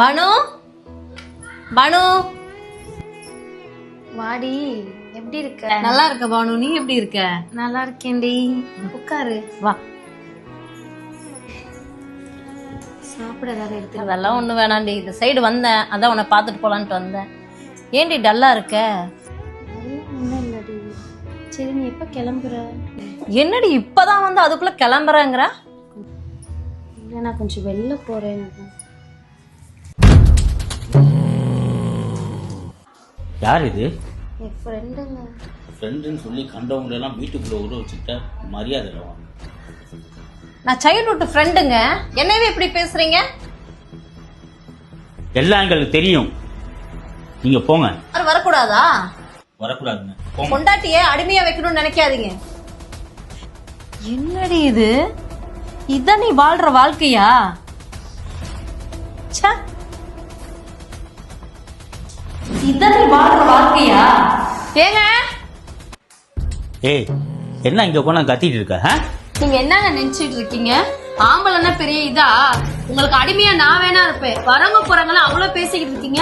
பானு? பானு? வாடி எப்படி இருக்க? நல்லா இருக்க பானு நீ எப்படி இருக்க? நல்லா இருக்கேன்டி. உட்காரு. வா. சாப்பிட ஏதாவது எடுத்து அதெல்லாம் ஒண்ணு வேணாண்டி இந்த சைடு வந்தேன். அதான் உன்னை பார்த்துட்டு போலான்ட்டு வந்தேன். ஏன்டி டல்லா இருக்க? சரி நீ எப்போ கிளம்புற? என்னடி இப்பதான் வந்து அதுக்குள்ள கிளம்புறேங்கிற? நான் கொஞ்சம் வெளில போறேன். யார் இது? என் ஃப்ரெண்டுங்க ஃப்ரெண்டுன்னு சொல்லி கண்டவங்களெல்லாம் வீட்டுக்குள்ளே உள்ள வச்சுக்கிட்ட மரியாதை இல்லை உனக்கு. நான் சைல்ட்ஹுட் ஃப்ரெண்டுங்க என்னவே இப்படி பேசுறீங்க? எல்லாம் எங்களுக்கு தெரியும். நீங்க போங்க. யாரும் வரக்கூடாதா? வரக்கூடாதுங்க. போங்க. பொண்டாட்டிய அடிமையா வைக்கணும்னு நினைக்காதீங்க. என்னடி இது? இதான் நீ வாழ்ற வாழ்க்கையா? ச்சே. இதான் நீ வாழ்ற வாழ்க்கையா? ஏங்க? ஏய் என்ன இங்க கொண்டு கத்திட்டு இருக்க? நீங்க என்னங்க நினைச்சிட்டு இருக்கீங்க? ஆம்பளைன்னா பெரிய இதா? உங்களுக்கு அடிமையா நான் வேணா இருப்பேன். வரவங்க போறவங்களாம் அவ்வளவு பேசிக்கிட்டு இருக்கீங்க.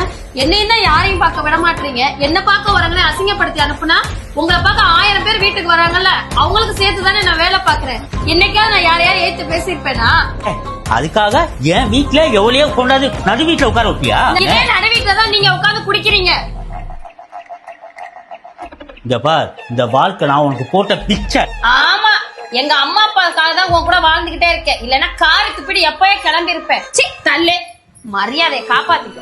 தான் யாரையும் பார்க்க விட மாட்டீங்க என்ன பார்க்க வரவங்களே அசிங்கப்படுத்தி அனுப்புனா உங்களை பார்க்க ஆயிரம் பேர் வீட்டுக்கு வராங்கல்ல அவங்களுக்கு சேர்த்து தானே நான் வேலை பாக்குறேன் என்னைக்காவது நான் யாரையாவது ஏத்து பேசியிருப்பேனா? ஏய், அதுக்காக என் வீட்டுல எவ்வளையோ கொண்டாந்து நடு வீட்டுல உட்கார வைப்பியா? இதே நடுவீட்டுல தான் நீங்க உட்கார்ந்து இங்க பார் இந்த வாழ்க்கை நான் உனக்கு போட்ட பிச்சை. ஆமா எங்க அம்மா அப்பாக்காக தான் உன் கூட வாழ்ந்துகிட்டே இருக்கேன். இல்லனா காருக்கு பிடி எப்பவே கிளம்பி இருப்பேன் சி தள்ளே. மரியாதையை காப்பாத்திக்க.